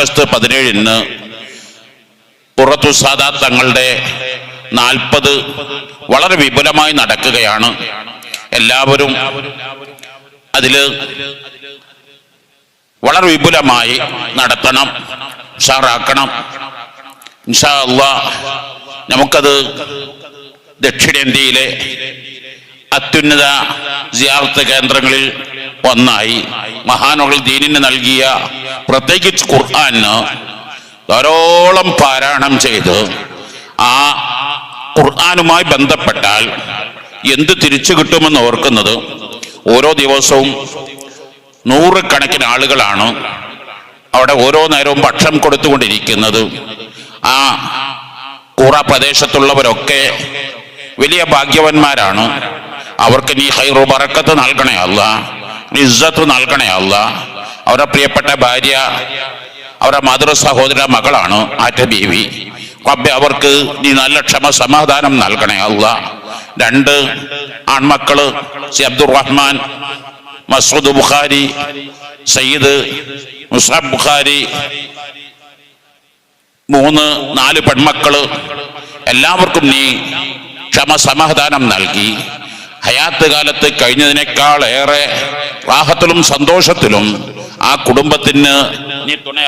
August പതിനേഴിന് പുറത്തു സാദാ തങ്ങളുടെ നാൽപ്പത് വളരെ വിപുലമായി നടക്കുകയാണ്. എല്ലാവരും അതിൽ വളരെ വിപുലമായി നടത്തണം ഉഷാറാക്കണം. ഇൻഷാ അള്ളാ നമുക്കത് ദക്ഷിണേന്ത്യയിലെ അത്യുന്നത സിയാർത്ത് കേന്ദ്രങ്ങളിൽ ഒന്നായി മഹാനുകൾ ദീനിന് നൽകിയ പ്രത്യേകിച്ച് ഖുർആന് ധാരോളം പാരായണം ചെയ്ത് ആ ഖുർആാനുമായി ബന്ധപ്പെട്ടാൽ എന്ത് തിരിച്ചു കിട്ടുമെന്ന് ഓർക്കുന്നത് ഓരോ ദിവസവും നൂറുകണക്കിന് ആളുകളാണ് അവിടെ ഓരോ നേരവും ഭക്ഷണം കൊടുത്തുകൊണ്ടിരിക്കുന്നത്. ആ കൂറ പ്രദേശത്തുള്ളവരൊക്കെ വലിയ ഭാഗ്യവന്മാരാണ്. അവർക്ക് നീ ഹൈറു പറക്കത്ത് നൽകണേ അല്ല ഇസ്സത്ത് നൽകണേ അല്ല. അവരുടെ പ്രിയപ്പെട്ട ഭാര്യ അവരുടെ മധുര സഹോദര മകളാണ് ആറ്റ ബീവി. റബ്ബെ അവർക്ക് നീ നല്ല ക്ഷമ സമാധാനം നൽകണേ അല്ല. രണ്ട് ആൺമക്കൾ സി അബ്ദുറഹ്മാൻ മസൂദ് ബുഖാരി സയ്യിദ് മുസാബ് ബുഖാരി. മൂന്ന് നാല് പെൺമക്കൾ. എല്ലാവർക്കും നീ ക്ഷമ സമാധാനം നൽകി. ഹയാത്ത് കാലത്ത് കഴിഞ്ഞതിനേക്കാൾ ഏറെ റാഹത്തിലും സന്തോഷത്തിലും ആ കുടുംബത്തിന് നീ തുണ